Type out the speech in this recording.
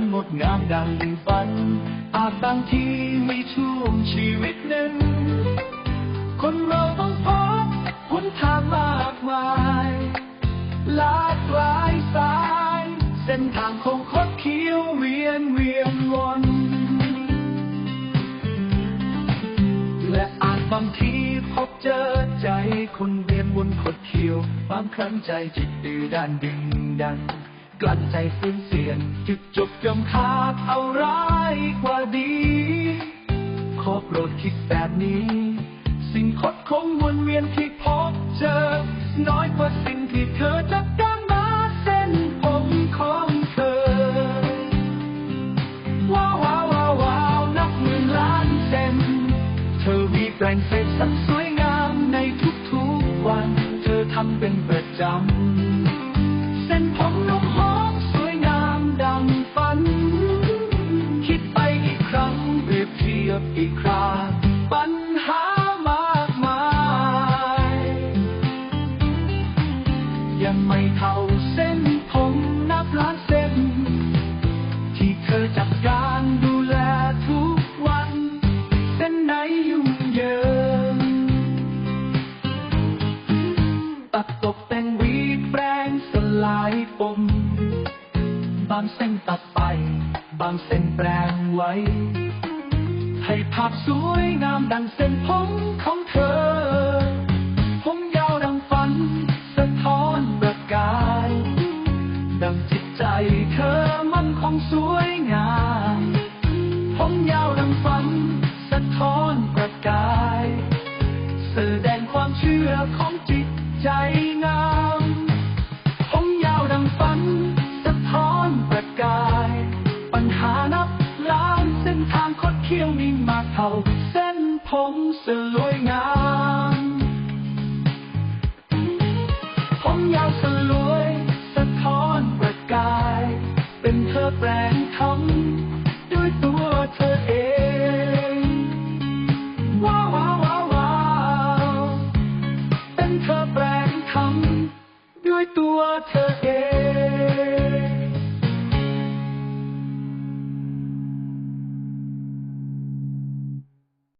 ำงดงามดังฝัน อาจบางทีมีช่วงชีวิตหนึ่ง คนเราต้องพบหนทางมากมายหลากหลายสาย เส้นทางคงคดเคี้ยวเวียนเวียนวนและอาจบางทีพบเจอใจคนเวียนวนคดเคี้ยวบางครั้งใจจิตดื้อด้านดึงดัน กลั้นใจฟื้นเสียนจุดจบยอมขาดเอาร้ายกว่าดี ขอโปรดคิดแบบนี้ สิ่งคดคงวนเวียนที่พบเจอ น้อยกว่าสิ่งที่เธอจับได้มาเส้นผมของเธอ ว้าวว้าวว้าวนับหมื่นล้านเซนเธอมีแปลงเสร็จสันสวยงามในทุกๆวัน เธอทำเป็นประจำ ปม บางเส้นตัดไป บางเส้นแปรงไว้ ให้ภาพสวยงามดังเส้นผมของเธอ ผมยาวดังฝัน สะท้อนประกาย ดังจิตใจเธอมันคงสวยงาม ผมยาวดังฝัน สะท้อนประกาย แสดงความเชื่อของจิตใจ เท่าเส้นผมสลวยงาม ผมยาวสลวยสะท้อนประกาย เป็นเธอแปลงทำด้วยตัวเธอเอง ว้าวว้าวว้าววาวเป็นเธอแปลงทำด้วยตัวเธอเอง